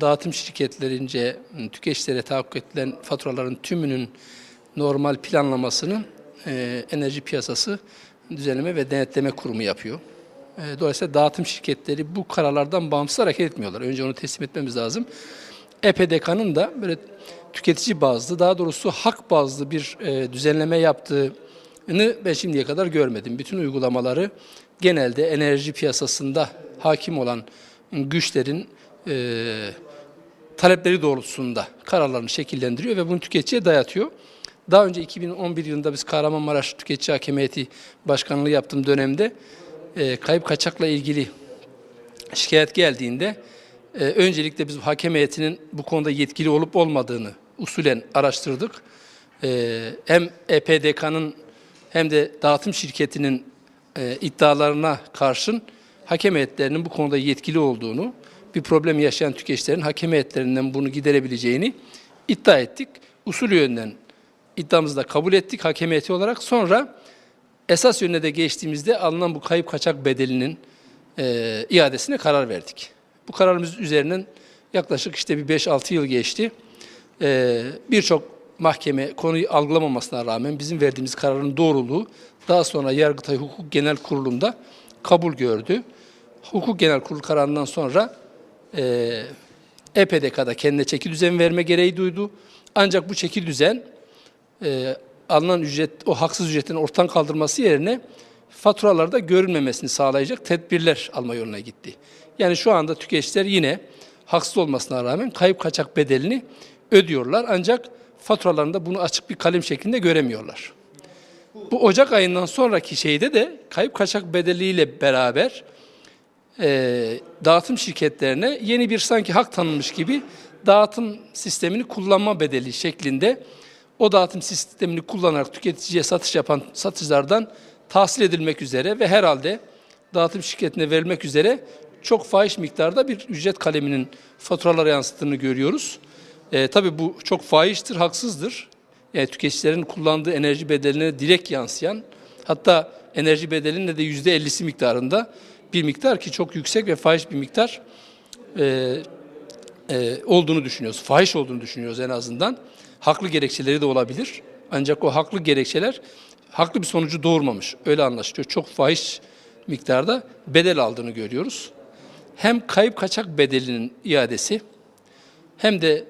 dağıtım şirketlerince ıı, tüketicilere tahakkuk edilen faturaların tümünün normal planlamasını e, Enerji Piyasası Düzenleme ve Denetleme Kurumu yapıyor. E, dolayısıyla dağıtım şirketleri bu kararlardan bağımsız hareket etmiyorlar. Önce onu teslim etmemiz lazım. EPDK'nın da böyle tüketici bazlı, daha doğrusu hak bazlı bir e, düzenleme yaptığını ben şimdiye kadar görmedim. Bütün uygulamaları genelde enerji piyasasında hakim olan güçlerin e, talepleri doğrultusunda kararlarını şekillendiriyor ve bunu tüketiciye dayatıyor. Daha önce 2011 yılında biz Kahramanmaraş Tüketici Hakem Heyeti Başkanlığı yaptığım dönemde e, kayıp kaçakla ilgili şikayet geldiğinde e, öncelikle biz hakem heyetinin bu konuda yetkili olup olmadığını usulen araştırdık. E, hem EPDK'nın hem de dağıtım şirketinin e, iddialarına karşın hakem heyetlerinin bu konuda yetkili olduğunu, bir problem yaşayan tüketicilerin hakem heyetlerinden bunu giderebileceğini iddia ettik. Usul yönden iddiamızı da kabul ettik hakem heyeti olarak. Sonra esas yönüne de geçtiğimizde alınan bu kayıp kaçak bedelinin e, iadesine karar verdik. Bu kararımız üzerinden yaklaşık işte bir 5-6 yıl geçti. E, Birçok mahkeme konuyu algılamamasına rağmen bizim verdiğimiz kararın doğruluğu daha sonra Yargıtay Hukuk Genel Kurulu'nda kabul gördü. Hukuk Genel Kurulu kararından sonra e, EPDK'da kendine çeki düzen verme gereği duydu. Ancak bu çeki düzen e, alınan ücret, o haksız ücretin ortadan kaldırması yerine faturalarda görünmemesini sağlayacak tedbirler alma yoluna gitti. Yani şu anda tüketiciler yine haksız olmasına rağmen kayıp kaçak bedelini ödüyorlar ancak faturalarında bunu açık bir kalem şeklinde göremiyorlar. Bu Ocak ayından sonraki şeyde de kayıp kaçak bedeliyle beraber e, dağıtım şirketlerine yeni bir sanki hak tanınmış gibi dağıtım sistemini kullanma bedeli şeklinde o dağıtım sistemini kullanarak tüketiciye satış yapan satıcılardan tahsil edilmek üzere ve herhalde dağıtım şirketine verilmek üzere çok fahiş miktarda bir ücret kaleminin faturalara yansıttığını görüyoruz. E, tabii bu çok fahiştir, haksızdır. Yani tüketicilerin kullandığı enerji bedeline direkt yansıyan, hatta enerji bedelinin de yüzde ellisi miktarında bir miktar ki çok yüksek ve fahiş bir miktar e, e, olduğunu düşünüyoruz. Fahiş olduğunu düşünüyoruz en azından. Haklı gerekçeleri de olabilir. Ancak o haklı gerekçeler haklı bir sonucu doğurmamış. Öyle anlaşılıyor. Çok fahiş miktarda bedel aldığını görüyoruz. Hem kayıp kaçak bedelinin iadesi hem de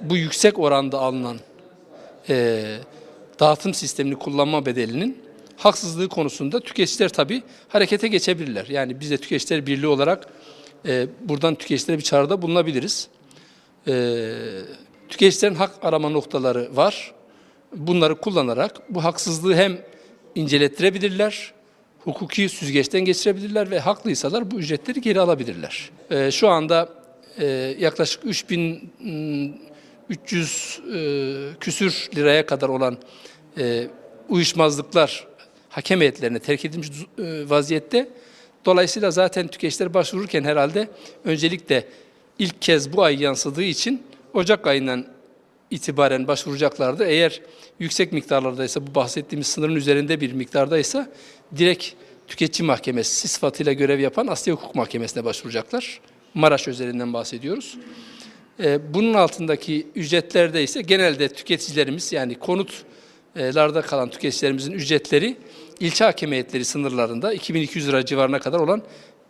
bu yüksek oranda alınan e, dağıtım sistemini kullanma bedelinin haksızlığı konusunda tüketiciler tabii harekete geçebilirler. Yani biz de tüketiciler birliği olarak e, buradan tüketicilere bir çağrıda bulunabiliriz. E, tüketicilerin hak arama noktaları var. Bunları kullanarak bu haksızlığı hem incelettirebilirler, hukuki süzgeçten geçirebilirler ve haklıysalar bu ücretleri geri alabilirler. E, şu anda e, yaklaşık 3300 e, küsür liraya kadar olan e, uyuşmazlıklar hakem heyetlerine terk edilmiş e, vaziyette. Dolayısıyla zaten tüketiciler başvururken herhalde öncelikle ilk kez bu ay yansıdığı için Ocak ayından itibaren başvuracaklardı. Eğer yüksek miktarlardaysa bu bahsettiğimiz sınırın üzerinde bir miktardaysa direkt tüketici mahkemesi sıfatıyla görev yapan Asya Hukuk Mahkemesi'ne başvuracaklar. Maraş özelinden bahsediyoruz. Ee, bunun altındaki ücretlerde ise genelde tüketicilerimiz yani konutlarda kalan tüketicilerimizin ücretleri ilçe hakemiyetleri sınırlarında 2200 lira civarına kadar olan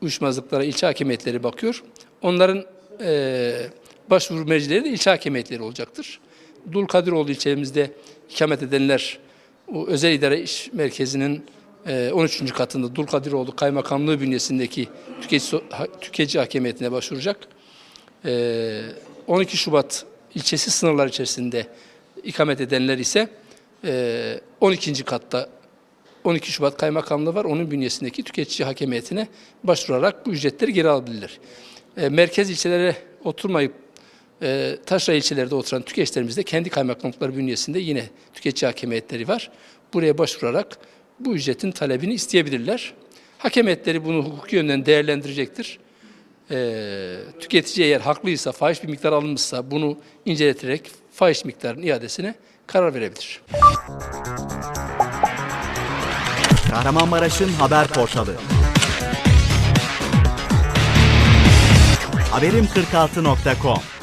uyuşmazlıklara ilçe hakemiyetleri bakıyor. Onların e, başvuru mercileri de ilçe hakemiyetleri olacaktır. Dulkadiroğlu ilçemizde ikamet edenler o özel idare iş merkezinin e, 13. katında Dulkadiroğlu Kaymakamlığı bünyesindeki tüketici, tüketici hakemiyetine başvuracak. E, 12 Şubat ilçesi sınırlar içerisinde ikamet edenler ise e, 12. katta 12 Şubat Kaymakamlığı var. Onun bünyesindeki tüketici hakemiyetine başvurarak bu ücretleri geri alabilirler. E, merkez ilçelere oturmayıp e, taşra ilçelerde oturan tüketicilerimiz de kendi kaymakamlıkları bünyesinde yine tüketici hakemiyetleri var. Buraya başvurarak bu ücretin talebini isteyebilirler. Hakemiyetleri bunu hukuki yönden değerlendirecektir. E, tüketici eğer haklıysa, fahiş bir miktar alınmışsa bunu inceleterek fahiş miktarın iadesine karar verebilir. Kahramanmaraş'ın haber portalı. Haberim46.com